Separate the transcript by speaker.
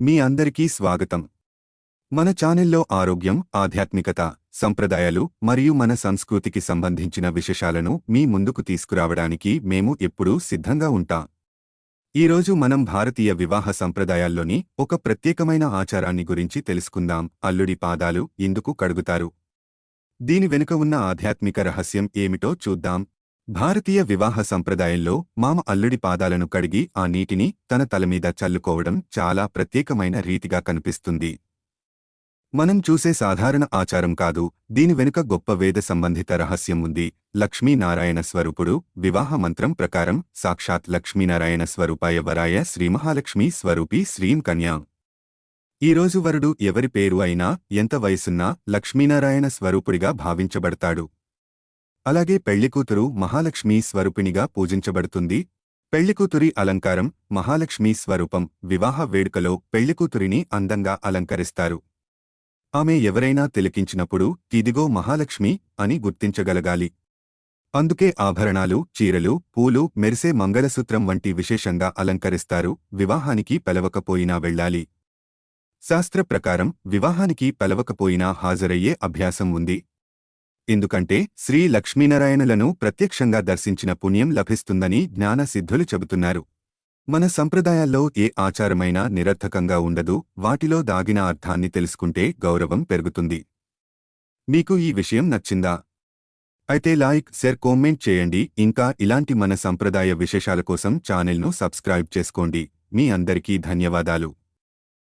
Speaker 1: మీ అందరికీ స్వాగతం. మన ఛానెల్లో ఆరోగ్యం ఆధ్యాత్మికత సంప్రదాయాలు మరియు మన సంస్కృతికి సంబంధించిన విశేషాలను మీ ముందుకు తీసుకురావడానికి మేము ఎప్పుడూ సిద్ధంగా ఉంటాం. ఈరోజు మనం భారతీయ వివాహ సంప్రదాయాల్లోని ఒక ప్రత్యేకమైన ఆచారాన్ని గురించి తెలుసుకుందాం. అల్లుడి పాదాలు ఎందుకు కడుగుతారు? దీని వెనుక ఉన్న ఆధ్యాత్మిక రహస్యం ఏమిటో చూద్దాం. భారతీయ వివాహ సంప్రదాయంలో మామ అల్లుడి పాదాలను కడిగి ఆ నీటిని తన తలమీద చల్లుకోవడం చాలా ప్రత్యేకమైన రీతిగా కనిపిస్తుంది. మనం చూసే సాధారణ ఆచారం కాదు దీని వెనుక గొప్ప వేద సంబంధిత రహస్యం ఉంది. లక్ష్మీనారాయణ స్వరూపుడు వివాహ మంత్రం ప్రకారం సాక్షాత్ లక్ష్మీనారాయణ స్వరూపాయ వరాయ శ్రీమహాలక్ష్మీ స్వరూపి శ్రీం కన్యా. ఈరోజు వరుడు ఎవరి పేరు అయినా ఎంత వయసున్నా లక్ష్మీనారాయణ స్వరూపుడిగా భావించబడతాడు. అలాగే పెళ్ళికూతురు మహాలక్ష్మీ స్వరూపిణిగా పూజించబడుతుంది. పెళ్ళికూతురి అలంకారం మహాలక్ష్మీ స్వరూపం వివాహ వేడుకలో పెళ్ళికూతురిని అందంగా అలంకరిస్తారు. ఆమె ఎవరైనా తిలకించినప్పుడు ఇదిగో మహాలక్ష్మి అని గుర్తించగలగాలి. అందుకే ఆభరణాలు చీరలు పూలు మెరిసే మంగళసూత్రం వంటి విశేషంగా అలంకరిస్తారు. వివాహానికి పెలవకపోయినా వెళ్ళాలి. శాస్త్ర ప్రకారం వివాహానికి పెలవకపోయినా హాజరయ్యే అభ్యాసం ఉంది. ఎందుకంటే శ్రీ లక్ష్మీనారాయణలను ప్రత్యక్షంగా దర్శించిన పుణ్యం లభిస్తుందని జ్ఞాన సిద్ధులు చెబుతున్నారు. మన సంప్రదాయాల్లో ఏ ఆచారమైనా నిరర్థకంగా ఉండదు వాటిలో దాగిన అర్థాన్ని తెలుసుకుంటే గౌరవం పెరుగుతుంది. మీకు ఈ విషయం నచ్చిందా? అయితే లైక్ షేర్ కామెంట్ చేయండి. ఇంకా ఇలాంటి మన సంప్రదాయ విశేషాల కోసం ఛానల్ను సబ్స్క్రైబ్ చేసుకోండి. మీ అందరికీ ధన్యవాదాలు.